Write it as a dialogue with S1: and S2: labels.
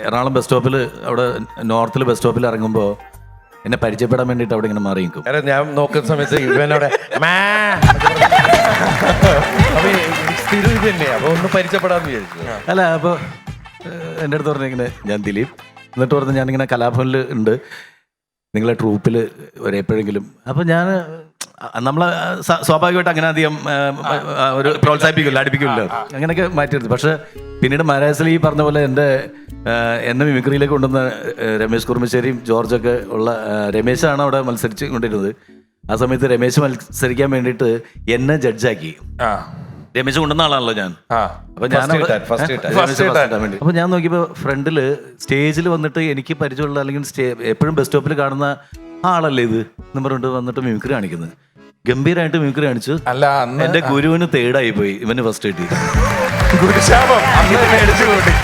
S1: Ernakulam bus സ്റ്റോപ്പിൽ അവിടെ നോർത്തിൽ bus സ്റ്റോപ്പിൽ ഇറങ്ങുമ്പോൾ എന്നെ പരിചയപ്പെടാൻ വേണ്ടിയിട്ട് അവിടെ ഇങ്ങനെ മാറി നിൽക്കും.
S2: ഞാൻ നോക്കുന്ന സമയത്ത് ഇവനോടെ മാ അപ്പൊ സ്ഥിരം ഇത് തന്നെ അപ്പൊ ഒന്ന് പരിചയപ്പെടാന്ന് വിചാരിച്ചു.
S1: അല്ല അപ്പോൾ എന്റെ അടുത്ത് പറഞ്ഞ ഇങ്ങനെ ഞാൻ ദിലീപ്. എന്നിട്ട് പറഞ്ഞ് ഞാനിങ്ങനെ കലാഭവനിൽ ഉണ്ട്. നിങ്ങളെ ട്രൂപ്പിൽ ഒരു എപ്പോഴെങ്കിലും. അപ്പോൾ ഞാൻ നമ്മൾ സ്വാഭാവികമായിട്ട് അങ്ങനെ അധികം ഒരു പ്രോത്സാഹിപ്പിക്കില്ല അടുപ്പിക്കില്ല. അങ്ങനെയൊക്കെ മാറ്റിയെടുത്തു പക്ഷേ പിന്നീട് മഹാരാജസിൽ ഈ പറഞ്ഞ പോലെ എന്റെ എന്നെ മിമിക്രിയിലേക്ക് കൊണ്ടുവന്ന രമേശ് കുറുമശ്ശേരിയും ജോർജൊക്കെ ഉള്ള രമേശാണ് അവിടെ മത്സരിച്ച് കൊണ്ടിരുന്നത്. ആ സമയത്ത് രമേശ് മത്സരിക്കാൻ വേണ്ടിയിട്ട് എന്നെ ജഡ്ജാക്കി. രമേശ് കൊണ്ടുവന്ന ആളാണല്ലോ ഞാൻ. അപ്പൊ ഞാൻ അപ്പൊ ഞാൻ നോക്കിയപ്പോ ഫ്രണ്ടിൽ സ്റ്റേജിൽ വന്നിട്ട് എനിക്ക് പരിചയമുള്ള അല്ലെങ്കിൽ എപ്പോഴും ബസ് സ്റ്റോപ്പിൽ കാണുന്ന ആളല്ലേ ഇത്? എന്ന് പറഞ്ഞിട്ട് വന്നിട്ട് മിമിക്രി കാണിക്കുന്നത്. ഗംഭീരമായിട്ട് മിമിക്രി കാണിച്ചു
S2: അല്ല അന്ന്
S1: എന്റെ ഗുരുവിന് തേടായി പോയി. ഇവന് ഫസ്റ്റ് കിട്ടി
S2: ഗുരുശാപം അന്ന് മേടിച്ചു കൂട്ടി